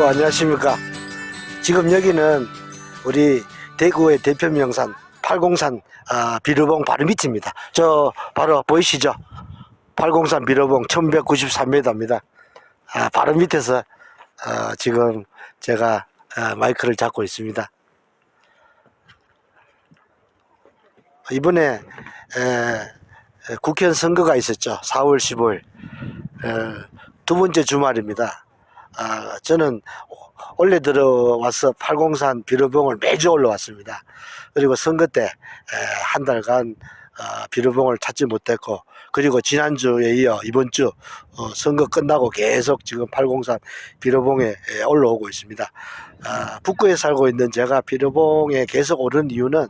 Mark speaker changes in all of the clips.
Speaker 1: 아이고 안녕하십니까. 지금 여기는 우리 대구의 대표 명산 팔공산 아, 비르봉 바로 밑입니다. 저 바로 보이시죠? 팔공산 비르봉 1193m입니다. 아, 바로 밑에서 아, 지금 제가 아, 마이크를 잡고 있습니다. 이번에 에, 에, 국회의원 선거가 있었죠. 4월 15일 에, 두 번째 주말입니다. 아, 저는 원래 들어와서 팔공산 비료봉을 매주 올라왔습니다. 그리고 선거 때 한 달간 어, 비료봉을 찾지 못했고 그리고 지난주에 이어 이번 주 어, 선거 끝나고 계속 지금 팔공산 비료봉에 에, 올라오고 있습니다. 아, 북구에 살고 있는 제가 비료봉에 계속 오른 이유는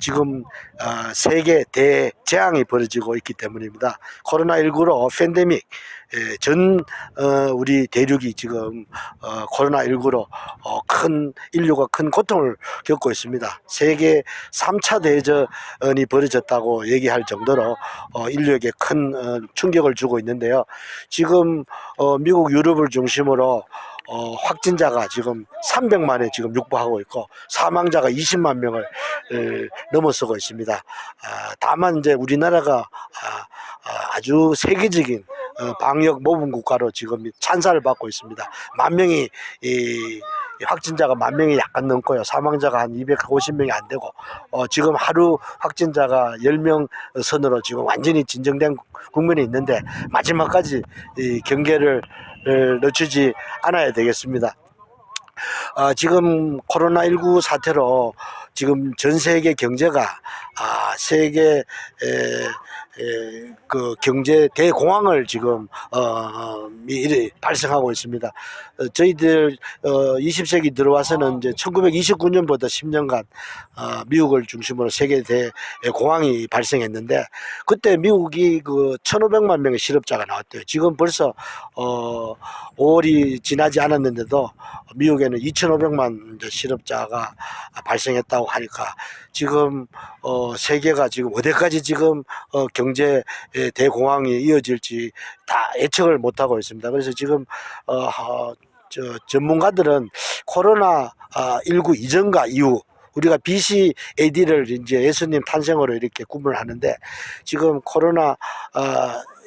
Speaker 1: 지금 어, 세계 대재앙이 벌어지고 있기 때문입니다. 코로나19로 팬데믹 예, 전 어, 우리 대륙이 지금 어, 코로나19로 어, 큰 인류가 큰 고통을 겪고 있습니다. 세계 3차 대전이 벌어졌다고 얘기할 정도로 어, 인류에게 큰 어, 충격을 주고 있는데요. 지금 어, 미국 유럽을 중심으로 어, 확진자가 지금 300만에 지금 육박하고 있고 사망자가 20만 명을 에, 넘어서고 있습니다. 아, 다만 이제 우리나라가 아, 주 세계적인 어, 방역 모범 국가로 지금 찬사를 받고 있습니다. 만 명이 이 확진자가 만 명이 약간 넘고요. 사망자가 한 250명이 안 되고 어, 지금 하루 확진자가 10명 선으로 지금 완전히 진정된 국면이 있는데 마지막까지 이 경계를 어, 늦추지 않아야 되겠습니다. 아, 지금 코로나19 사태로 지금 전 세계 경제가 아, 세계 에, 에, 그 경제 대공황을 지금 어, 어, 이- 발생하고 있습니다. 어, 저희들 어, 20세기 들어와서는 이제 1929년부터 10년간 어, 미국을 중심으로 세계 대공황이 발생했는데 그때 미국이 그 1,500만 명의 실업자가 나왔대요. 지금 벌써 어, 5월이 지나지 않았는데도 미국에는 2,500만 이제 실업자가 발생했다고 하니까 지금 어, 세계가 지금 어디까지 지금 어, 경제 대공황이 이어질지 다 예측을 못 하고 있습니다. 그래서 지금 어, 어, 저 전문가들은 코로나 19 이전과 이후 우리가 BCAD를 이제 예수님 탄생으로 이렇게 구분하는데 지금 코로나 어,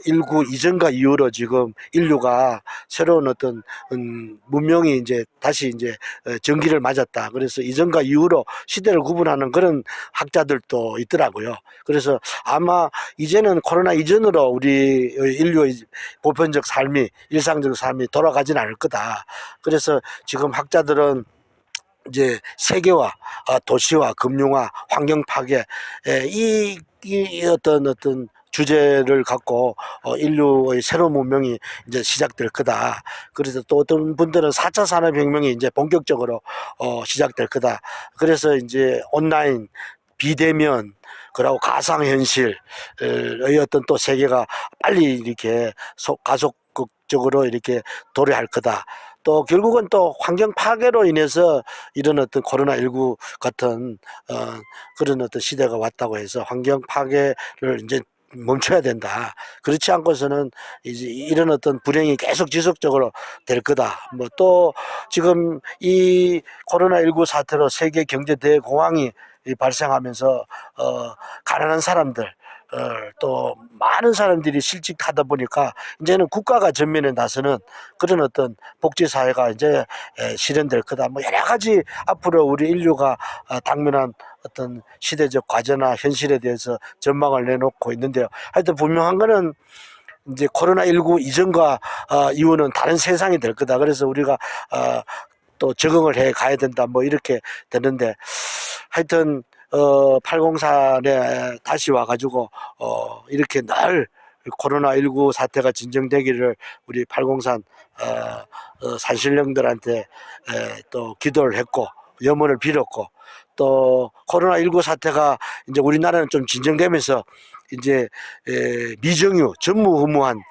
Speaker 1: 19 이전과 이후로 지금 인류가 새로운 어떤 음, 문명이 이제 다시 이제 어, 전기를 맞았다. 그래서 이전과 이후로 시대를 구분하는 그런 학자들도 있더라고요. 그래서 아마 이제는 코로나 이전으로 우리 인류의 보편적 삶이 일상적 삶이 돌아가진 않을 거다. 그래서 지금 학자들은 이제 세계화, 아, 도시화, 금융화, 환경 파괴 에, 이, 이 어떤 어떤 주제를 갖고 어, 인류의 새로운 문명이 이제 시작될 거다. 그래서 또 어떤 분들은 4차 산업혁명이 이제 본격적으로 어, 시작될 거다. 그래서 이제 온라인, 비대면, 그리고 가상현실의 어떤 또 세계가 빨리 이렇게 속- 가속적으로 이렇게 도래할 거다. 또 결국은 또 환경 파괴로 인해서 이런 어떤 코로나 19 같은 어, 그런 어떤 시대가 왔다고 해서 환경 파괴를 이제 멈춰야 된다. 그렇지 않고서는 이제 이런 어떤 불행이 계속 지속적으로 될 거다. 뭐 또 지금 이 코로나19 사태로 세계 경제 대공황이 이 발생하면서 어 가난한 사람들 어, 또 많은 사람들이 실직하다 보니까 이제는 국가가 전면에 나서는 그런 어떤 복지 사회가 이제 에, 실현될 거다. 뭐 여러 가지 앞으로 우리 인류가 어, 당면한 어떤 시대적 과제나 현실에 대해서 전망을 내놓고 있는데요. 하여튼 분명한 거는 이제 코로나19 이전과 어, 이후는 다른 세상이 될 거다. 그래서 우리가 어, 또 적응을 해 가야 된다. 뭐 이렇게 되는데 하여튼 어, 803에 다시 와가지고 어, 이렇게 늘 코로나19 사태가 진정되기를 우리 803 어, 어, 산신령들한테 에, 또 기도를 했고 염원을 빌었고 또 코로나19 사태가 이제 우리나라는 좀 진정되면서 이제 에, 미정유 전무후무한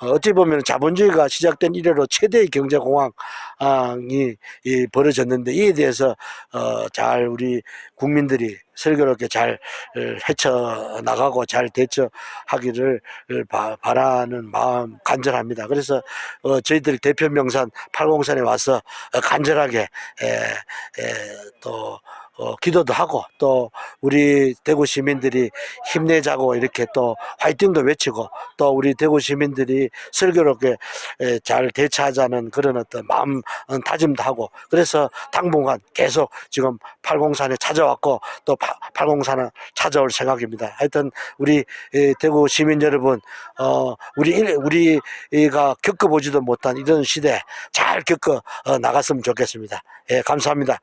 Speaker 1: 어, 어찌 보면 자본주의가 시작된 이래로 최대의 경제 공황이 이 벌어졌는데 이에 대해서 어, 잘 우리 국민들이 슬기롭게 잘 어, 헤쳐 나가고 잘 대처하기를 바, 바라는 마음 간절합니다. 그래서 어, 저희들 대표 명산 팔공산에 와서 어, 간절하게 에, 에, 또 어, 기도도 하고 또 우리 대구 시민들이 힘내자고 이렇게 또 화이팅도 외치고 또 우리 대구 시민들이 슬기롭게 에, 잘 대처하자는 그런 어떤 마음 어, 다짐도 하고 그래서 당분간 계속 지금 팔공산에 찾아왔고 또 파- 팔공산을 찾아올 생각입니다. 하여튼 우리 에, 대구 시민 여러분 어 우리 일- 우리가 겪어보지도 못한 이런 시대 잘 겪어 어, 나갔으면 좋겠습니다. 예 감사합니다.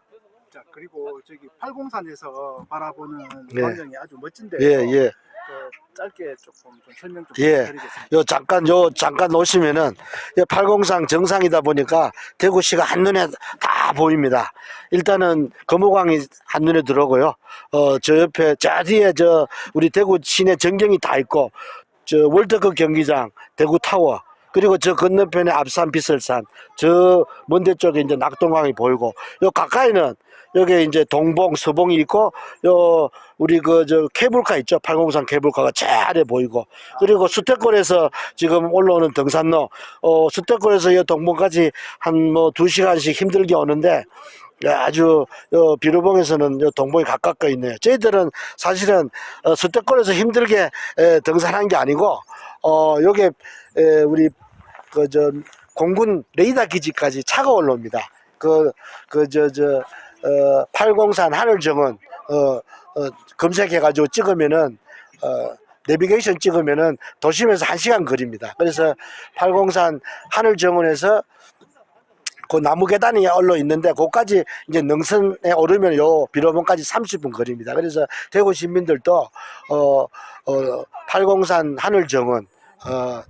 Speaker 2: 자 그리고 저기 팔공산에서 바라보는
Speaker 1: 네.
Speaker 2: 광경이 아주 멋진데요.
Speaker 1: 예 예.
Speaker 2: 그 짧게 조금 좀 설명 좀
Speaker 1: 예.
Speaker 2: 드리겠습니다.
Speaker 1: 요 잠깐 요 잠깐 오시면은 요 팔공산 정상이다 보니까 대구시가 한눈에 다 보입니다. 일단은 거모강이 한눈에 들어오고요. 어 저 옆에 저 뒤에 저 우리 대구 시내 전경이 다 있고 저 월드컵 경기장 대구 타워 그리고 저 건너편에 앞산 비설산 저 먼데 쪽에 이제 낙동강이 보이고 요 가까이는 여기 이제 동봉 서봉이 있고 요 우리 그 저 케이블카 있죠 팔공산 케이블카가 저 아래 보이고 그리고 수태골에서 지금 올라오는 등산로 어 수태골에서 이 동봉까지 한 뭐 두 시간씩 힘들게 오는데 야, 아주 요 비루봉에서는 요 동봉이 가깝게 있네요. 저희들은 사실은 어, 수태골에서 힘들게 에, 등산한 게 아니고 어 요게 에, 우리 그 저 공군 레이더 기지까지 차가 올라옵니다. 그 그 저 저 어, 팔공산 하늘정은 어, 어, 검색해가지고 찍으면은 어, 내비게이션 찍으면은 도심에서 한 시간 거리입니다. 그래서 팔공산 하늘 정원에서 그 나무 계단이 올라 있는데 그까지 이제 능선에 오르면 요 비로봉까지 30분 거리입니다. 그래서 대구 시민들도 어, 어, 팔공산 하늘 정원 어,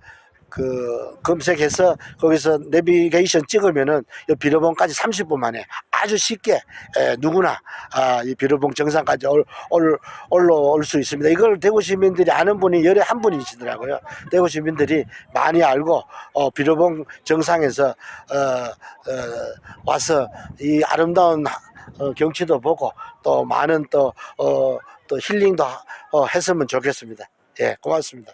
Speaker 1: 그 검색해서 거기서 내비게이션 찍으면은 이 비로봉까지 30분 만에 아주 쉽게 에, 누구나 아, 이 비로봉 정상까지 올, 올, 올라올 수 있습니다. 이걸 대구 시민들이 아는 분이 열에 한 분이시더라고요. 대구 시민들이 많이 알고 어, 비로봉 정상에서 어, 어, 와서 이 아름다운 어, 경치도 보고 또 많은 또, 어, 또 힐링도 하- 어, 했으면 좋겠습니다. 예, 고맙습니다.